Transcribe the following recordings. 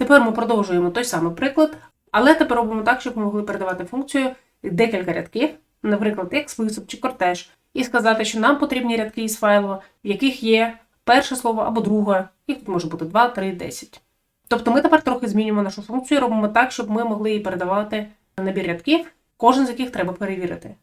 Тепер ми продовжуємо той самий приклад, але тепер робимо так, щоб ми могли передавати функцію декілька рядків, наприклад, як список чи кортеж, і сказати, що нам потрібні рядки із файлу, в яких є перше слово або друге, їх тут може бути 2, 3, 10. Тобто ми тепер трохи змінюємо нашу функцію, робимо так, щоб ми могли їй передавати набір рядків, кожен з яких треба перевірити.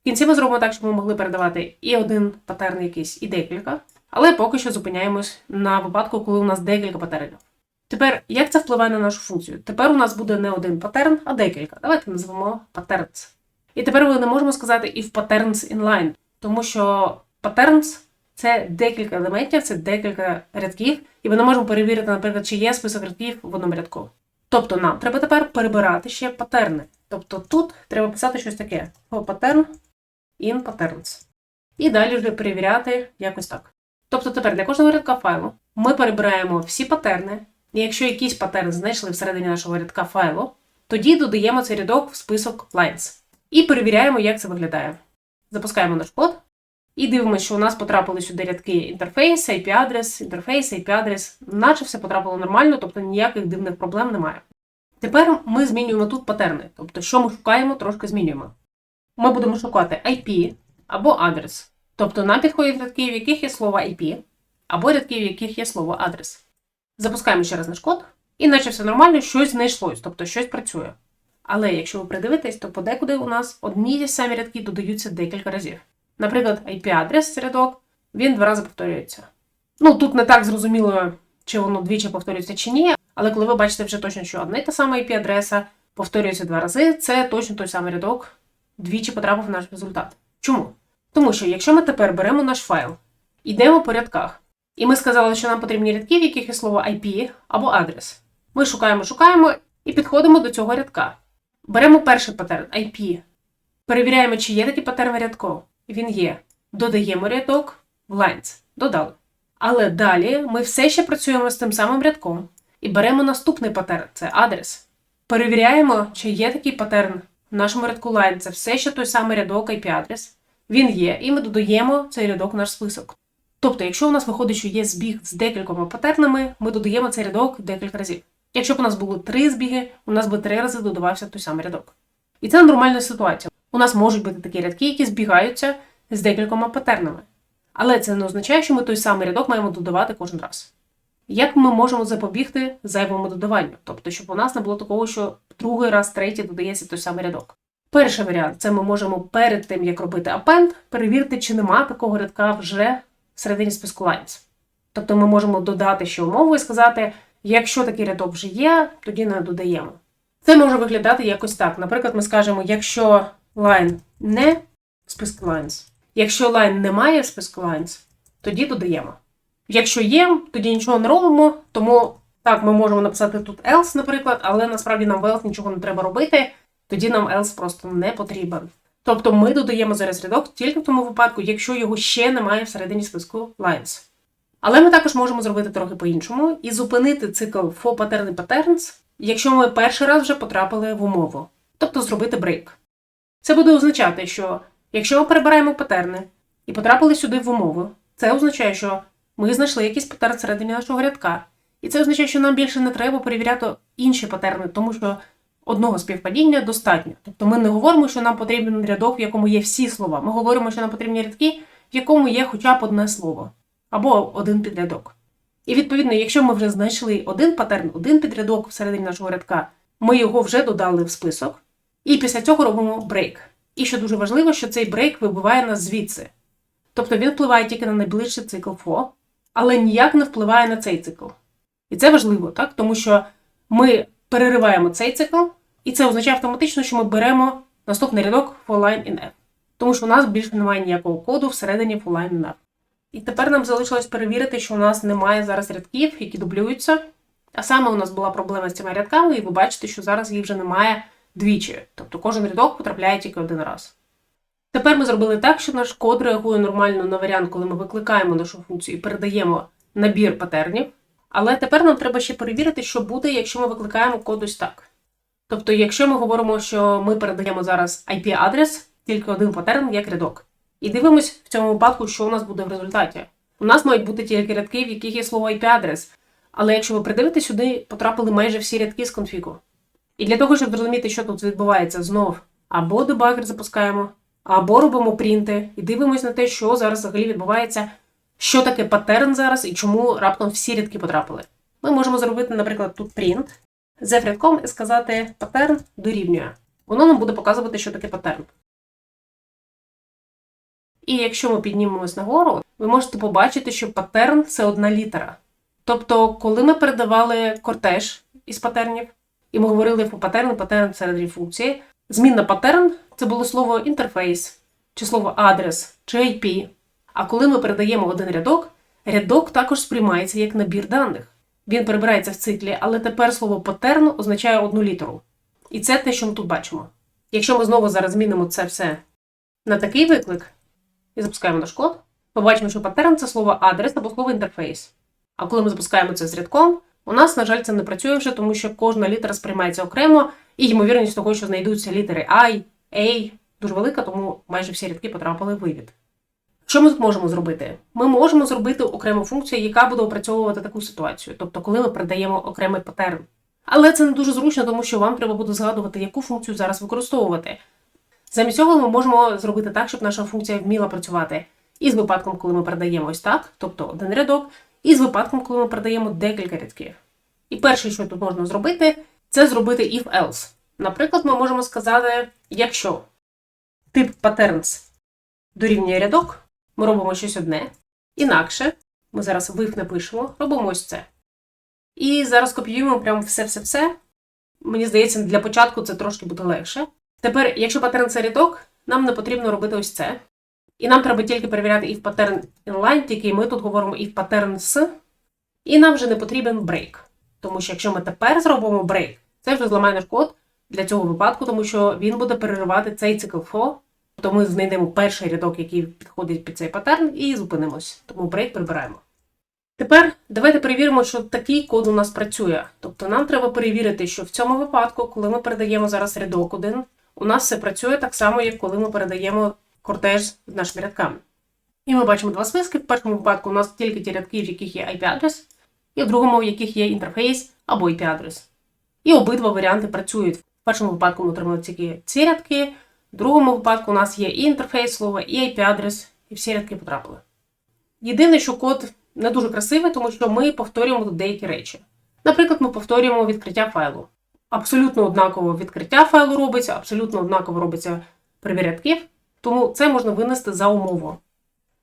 В кінці ми зробимо так, щоб ми могли передавати і один патерн якийсь, і декілька, але поки що зупиняємось на випадку, коли у нас декілька патернів. Тепер, як це впливає на нашу функцію? Тепер у нас буде не один патерн, а декілька. Давайте назвемо patterns. І тепер ми не можемо сказати if patterns inline, тому що patterns – це декілька елементів, це декілька рядків, і ми не можемо перевірити, наприклад, чи є список рядків в одному рядку. Тобто нам треба тепер перебирати ще патерни. Тобто тут треба писати щось таке: for pattern in patterns. І далі вже перевіряти якось так. Тобто тепер для кожного рядка файлу ми перебираємо всі патерни, і якщо якийсь патерн знайшли всередині нашого рядка файлу, тоді додаємо цей рядок в список lines. І перевіряємо, як це виглядає. Запускаємо наш код і дивимося, що у нас потрапили сюди рядки інтерфейс, IP-адрес, інтерфейс, IP-адрес, наче все потрапило нормально, тобто ніяких дивних проблем немає. Тепер ми змінюємо тут патерни, тобто, що ми шукаємо, трошки змінюємо. Ми будемо шукати IP або адрес. Тобто нам підходять рядки, в яких є слово IP, або рядки, в яких є слово адрес. Запускаємо ще раз наш код, і наче все нормально, щось знайшлось, тобто щось працює. Але якщо ви придивитесь, то подекуди у нас одні ті самі рядки додаються декілька разів. Наприклад, IP-адрес рядок, він два рази повторюється. Ну, тут не так зрозуміло, чи воно двічі повторюється чи ні, але коли ви бачите вже точно, що одна й та сама IP-адреса повторюється два рази, це точно той самий рядок двічі потрапив в наш результат. Чому? Тому що якщо ми тепер беремо наш файл, йдемо по рядках, і ми сказали, що нам потрібні рядки, в яких є слово IP або адрес. Ми шукаємо, шукаємо і підходимо до цього рядка. Беремо перший патерн IP, перевіряємо, чи є такий патерн рядку. Він є. Додаємо рядок в lines. Додали. Але далі ми все ще працюємо з тим самим рядком і беремо наступний патерн це адрес. Перевіряємо, чи є такий патерн в нашому рядку line. Це все ще той самий рядок IP-адрес. Він є, і ми додаємо цей рядок в наш список. Тобто, якщо у нас виходить, що є збіг з декількома патернами, ми додаємо цей рядок декілька разів. Якщо б у нас було три збіги, у нас би три рази додавався той самий рядок. І це нормальна ситуація. У нас можуть бути такі рядки, які збігаються з декількома патернами. Але це не означає, що ми той самий рядок маємо додавати кожен раз. Як ми можемо запобігти зайвому додаванню? Тобто, щоб у нас не було такого, що другий раз, третій додається той самий рядок. Перший варіант це ми можемо перед тим, як робити append, перевірити, чи нема такого рядка вже всередині списку lines. Тобто ми можемо додати ще умову і сказати, якщо такий рядок вже є, тоді не додаємо. Це може виглядати якось так. Наприклад, ми скажемо, якщо line не в списку lines, якщо line немає в списку lines, тоді додаємо. Якщо є, тоді нічого не робимо, тому так, ми можемо написати тут else, наприклад, але насправді нам в else нічого не треба робити, тоді нам else просто не потрібен. Тобто ми додаємо зараз рядок тільки в тому випадку, якщо його ще немає всередині списку lines. Але ми також можемо зробити трохи по-іншому і зупинити цикл for pattern і patterns, якщо ми перший раз вже потрапили в умову, тобто зробити брейк. Це буде означати, що якщо ми перебираємо патерни і потрапили сюди в умову, це означає, що ми знайшли якийсь патерн всередині нашого рядка. І це означає, що нам більше не треба перевіряти інші патерни, тому що одного співпадіння достатньо. Тобто ми не говоримо, що нам потрібен рядок, в якому є всі слова. Ми говоримо, що нам потрібні рядки, в якому є хоча б одне слово або один підрядок. І відповідно, якщо ми вже знайшли один патерн, один підрядок всередині нашого рядка, ми його вже додали в список, і після цього робимо брейк. І що дуже важливо, що цей брейк вибиває нас звідси. Тобто він впливає тільки на найближчий цикл for, але ніяк не впливає на цей цикл. І це важливо, так? тому що ми перериваємо цей цикл, і це означає автоматично, що ми беремо наступний рядок for line in F. Тому що у нас більше немає ніякого коду всередині for line in F. І тепер нам залишилось перевірити, що у нас немає зараз рядків, які дублюються. А саме у нас була проблема з цими рядками, і ви бачите, що зараз їх вже немає двічі. Тобто кожен рядок потрапляє тільки один раз. Тепер ми зробили так, що наш код реагує нормально на варіант, коли ми викликаємо нашу функцію і передаємо набір патернів. Але тепер нам треба ще перевірити, що буде, якщо ми викликаємо код ось так. Тобто, якщо ми говоримо, що ми передаємо зараз IP-адрес, тільки один патерн як рядок. І дивимось в цьому випадку, що у нас буде в результаті. У нас мають бути тільки рядки, в яких є слово IP-адрес. Але якщо ви придивитесь, сюди потрапили майже всі рядки з конфігу. І для того, щоб зрозуміти, що тут відбувається, знов або дебагер запускаємо, або робимо принти і дивимося на те, що зараз взагалі відбувається, що таке паттерн зараз і чому раптом всі рядки потрапили. Ми можемо зробити, наприклад, тут print з рядком і сказати паттерн дорівнює. Воно нам буде показувати, що таке паттерн. І якщо ми піднімемось нагору, ви можете побачити, що паттерн це одна літера. Тобто, коли ми передавали кортеж із патернів, і ми говорили про паттерн, паттерн серед функції, змінна паттерн це було слово інтерфейс, чи слово адрес, чи IP. А коли ми передаємо один рядок, рядок також сприймається як набір даних. Він перебирається в циклі, але тепер слово паттерн означає одну літеру. І це те, що ми тут бачимо. Якщо ми знову зараз змінимо це все на такий виклик і запускаємо наш код, побачимо, що паттерн це слово адрес або слово інтерфейс. А коли ми запускаємо це з рядком, у нас, на жаль, це не працює вже, тому що кожна літера сприймається окремо, і ймовірність того, що знайдуться літери I, A, дуже велика, тому майже всі рядки потрапили в вивід. Що ми тут можемо зробити? Ми можемо зробити окрему функцію, яка буде опрацьовувати таку ситуацію, тобто, коли ми передаємо окремий паттерн. Але це не дуже зручно, тому що вам треба буде згадувати, яку функцію зараз використовувати. Замість цього ми можемо зробити так, щоб наша функція вміла працювати і з випадком, коли ми передаємо ось так, тобто один рядок, і з випадком, коли ми передаємо декілька рядків. І перше, що тут можна зробити, це зробити if-else. Наприклад, ми можемо сказати, якщо тип patterns дорівнює рядок, ми робимо щось одне. Інакше, ми зараз вив напишемо, робимо ось це. І зараз копіюємо прямо все-все-все. Мені здається, для початку це трошки буде легше. Тепер, якщо паттерн це рядок, нам не потрібно робити ось це. І нам треба тільки перевіряти if pattern inline, тільки ми тут говоримо if pattern з. І нам вже не потрібен break. Тому що якщо ми тепер зробимо break, це вже зламає наш код для цього випадку, тому що він буде переривати цей цикл for. Тобто ми знайдемо перший рядок, який підходить під цей паттерн, і зупинимось. Тому break прибираємо. Тепер давайте перевіримо, що такий код у нас працює. Тобто нам треба перевірити, що в цьому випадку, коли ми передаємо зараз рядок один, у нас все працює так само, як коли ми передаємо кортеж з нашими рядками. І ми бачимо два списки. В першому випадку у нас тільки ті рядки, в яких є IP-адрес, і в другому, в яких є інтерфейс або IP-адрес. І обидва варіанти працюють. В першому випадку ми отримали тільки ці рядки, в другому випадку у нас є і інтерфейс слова, і IP-адрес, і всі рядки потрапили. Єдине, що код не дуже красивий, тому що ми повторюємо деякі речі. Наприклад, ми повторюємо відкриття файлу. Абсолютно однаково відкриття файлу робиться, абсолютно однаково робиться перевір рядків, тому це можна винести за умову.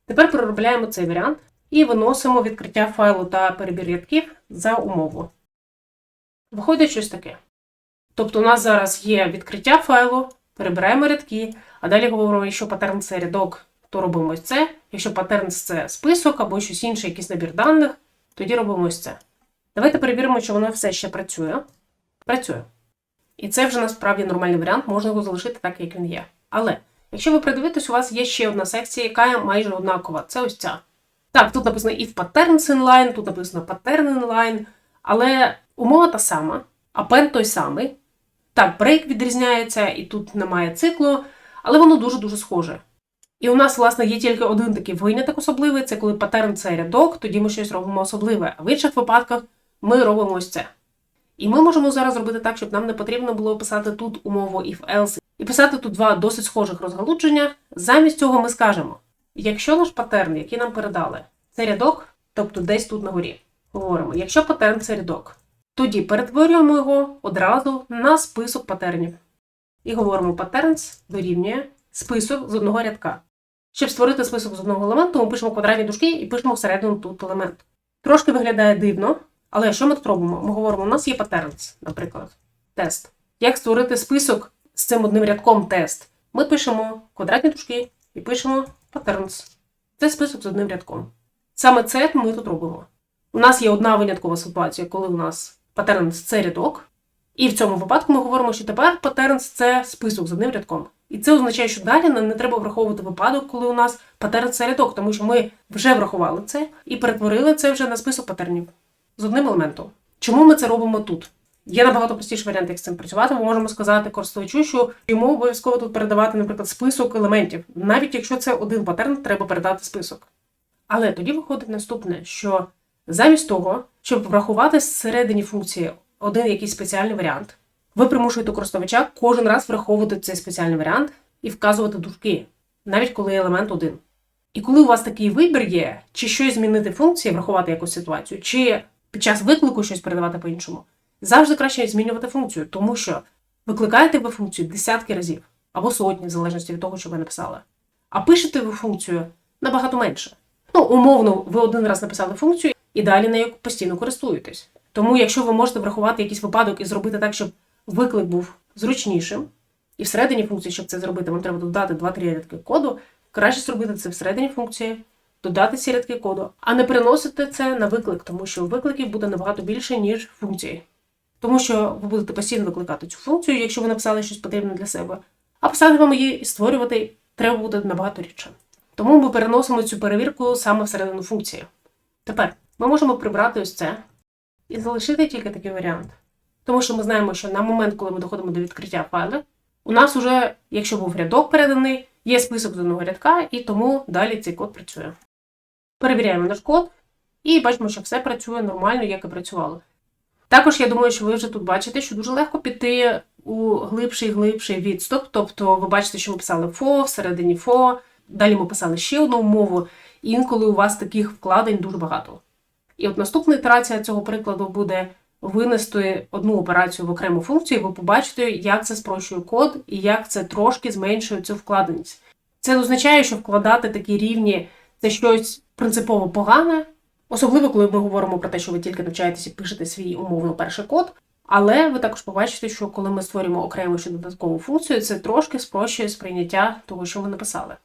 Тепер переробляємо цей варіант і виносимо відкриття файлу та перебір рядків за умову. Виходить щось таке. Тобто, у нас зараз є відкриття файлу, перебираємо рядки, а далі говоримо, якщо паттерн це рядок, то робимо це. Якщо паттерн це список або щось інше, якийсь набір даних, тоді робимо ось це. Давайте перевіримо, чи воно все ще працює. Працює. І це вже насправді нормальний варіант, можна його залишити так, як він є. Але, якщо ви придивитесь, у вас є ще одна секція, яка майже однакова. Це ось ця. Так, тут написано if patterns inline, тут написано pattern inline, але умова та сама, append той самий. Так, break відрізняється, і тут немає циклу, але воно дуже-дуже схоже. І у нас, власне, є тільки один такий виняток особливий, це коли паттерн це рядок, тоді ми щось робимо особливе. А в інших випадках ми робимо ось це. І ми можемо зараз зробити так, щоб нам не потрібно було писати тут умову if-else і писати тут два досить схожих розгалудження. Замість цього ми скажемо: якщо наш паттерн, який нам передали, це рядок, тобто десь тут на горі, говоримо, якщо паттерн це рядок, тоді перетворюємо його одразу на список паттернів. І говоримо patterns дорівнює список з одного рядка. Щоб створити список з одного елементу, ми пишемо квадратні дужки і пишемо всередину тут елемент. Трошки виглядає дивно, але що ми тут робимо? Ми говоримо, у нас є patterns, наприклад, тест. Як створити список з цим одним рядком тест? Ми пишемо квадратні дужки і пишемо patterns. Це список з одним рядком. Саме це ми тут робимо. У нас є одна виняткова ситуація, коли у нас patterns – це рядок. І в цьому випадку ми говоримо, що тепер patterns – це список з одним рядком. І це означає, що далі нам не треба враховувати випадок, коли у нас паттерн це рядок, тому що ми вже врахували це і перетворили це вже на список паттернів з одним елементом. Чому ми це робимо тут? Є набагато простіший варіант, як з цим працювати. Ми можемо сказати користувачу, що йому обов'язково тут передавати, наприклад, список елементів. Навіть якщо це один паттерн, треба передати список. Але тоді виходить наступне, що замість того, щоб врахувати всередині функції один якийсь спеціальний варіант. Ви примушуєте користувача кожен раз враховувати цей спеціальний варіант і вказувати дужки, навіть коли елемент один. І коли у вас такий вибір є, чи щось змінити функції, врахувати якусь ситуацію, чи під час виклику щось передавати по-іншому, завжди краще змінювати функцію, тому що викликаєте ви функцію десятки разів або сотні, в залежності від того, що ви написали. А пишете ви функцію набагато менше. Ну, умовно, ви один раз написали функцію і далі нею постійно користуєтесь. Тому, якщо ви можете врахувати якийсь випадок і зробити так, щоб виклик був зручнішим, і всередині функції, щоб це зробити, вам треба додати 2-3 рядки коду, краще зробити це всередині функції, додати ці рядки коду, а не переносити це на виклик, тому що викликів буде набагато більше, ніж функції. Тому що ви будете постійно викликати цю функцію, якщо ви написали щось потрібне для себе, а писати вам її і створювати треба буде набагато рідше. Тому ми переносимо цю перевірку саме всередину функції. Тепер ми можемо прибрати ось це і залишити тільки такий варіант. Тому що ми знаємо, що на момент, коли ми доходимо до відкриття файлу, у нас уже, якщо був рядок переданий, є список з одного рядка, і тому далі цей код працює. Перевіряємо наш код і бачимо, що все працює нормально, як і працювало. Також я думаю, що ви вже тут бачите, що дуже легко піти у глибший глибший відступ. Тобто ви бачите, що ми писали фо, всередині фо, далі ми писали ще одну умову, і інколи у вас таких вкладень дуже багато. І от наступна ітерація цього прикладу буде винести одну операцію в окрему функцію, і ви побачите, як це спрощує код і як це трошки зменшує цю вкладеність. Це не означає, що вкладати такі рівні це щось принципово погане, особливо коли ми говоримо про те, що ви тільки навчаєтеся пишете свій умовно перший код. Але ви також побачите, що коли ми створюємо окрему ще додаткову функцію, це трошки спрощує сприйняття того, що ви написали.